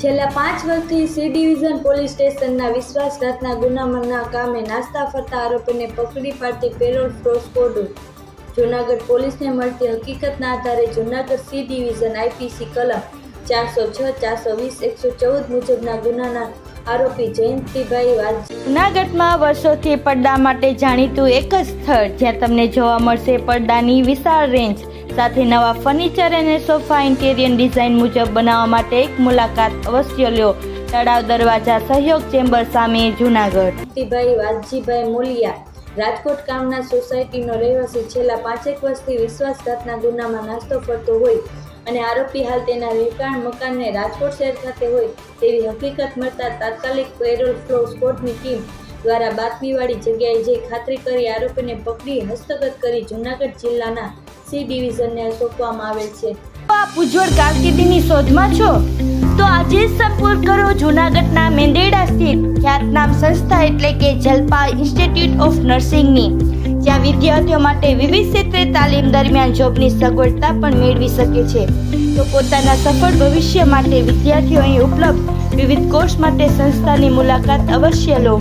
છેલ્લા પાંચ વર્ષથી સી ડિવિઝન પોલીસ સ્ટેશનના વિશ્વાસઘાતના ગુનામાંના કામે નાસ્તા ફરતા આરોપીને પકડી પાડતી પેરોલ ફ્રોસ કોડો. જૂનાગઢ પોલીસને મળતી હકીકતના આધારે જૂનાગઢ સી ડિવિઝન આઈપીસી કલમ ચારસો છ, ચારસો વીસ, એકસો ચૌદ મુજબના ગુનાના આરોપી જયંતિભાઈ વાજ જૂનાગઢમાં વર્ષોથી પડદા માટે જાણીતું એક જ સ્થળ જ્યાં તમને જોવા મળશે પડદાની વિશાળ રેન્જ સાથે નવા ફર્નિચર અને સોફા ઇન્ટેરિયર ડિઝાઇન મુજબ બનાવવા માટે એક મુલાકાત અવશ્ય લ્યો. તળાવ દરવાજા સહયોગ ચેમ્બર સામે જુનાગઢ. ભાઈ વાલજીભાઈ મોલિયા, રાજકોટ કામના સોસાયટીનો રહેવાસી છેલ્લા પાંચેક વર્ષથી વિશ્વાસઘાતના ગુનામાં નાસ્તો કરતો હોય અને આરોપી હાલ તેના રેકાણ મકાનને રાજકોટ શહેર ખાતે હોય તેવી હકીકત મળતા તાત્કાલિક પેરોલ ફ્લો સ્કોડની ટીમ દ્વારા બાતમીવાળી જગ્યાએ જઈ ખાતરી કરી આરોપીને પકડી હસ્તગત કરી જૂનાગઢ જિલ્લાના સી ડિવિઝનને સોંપવામાં આવેલ છે. આપ ઉજ્જવળ કારકિર્દીની શોધમાં છો? તો આજે સંપર્ક કરો જૂનાગઢના મેંદેડા સ્થિત ખ્યાતનામ સંસ્થા એટલે કે જલપા ઇન્સ્ટિટ્યૂટ ઓફ નર્સિંગની, જ્યાં વિદ્યાર્થીઓ માટે વિવિધ ક્ષેત્રે તાલીમ દરમિયાન જોબની સગવડતા પણ મેળવી શકે છે. તો પોતાના સફળ ભવિષ્ય માટે વિદ્યાર્થીઓ અહીં ઉપલબ્ધ વિવિધ કોર્સ માટે સંસ્થાની મુલાકાત અવશ્ય લો.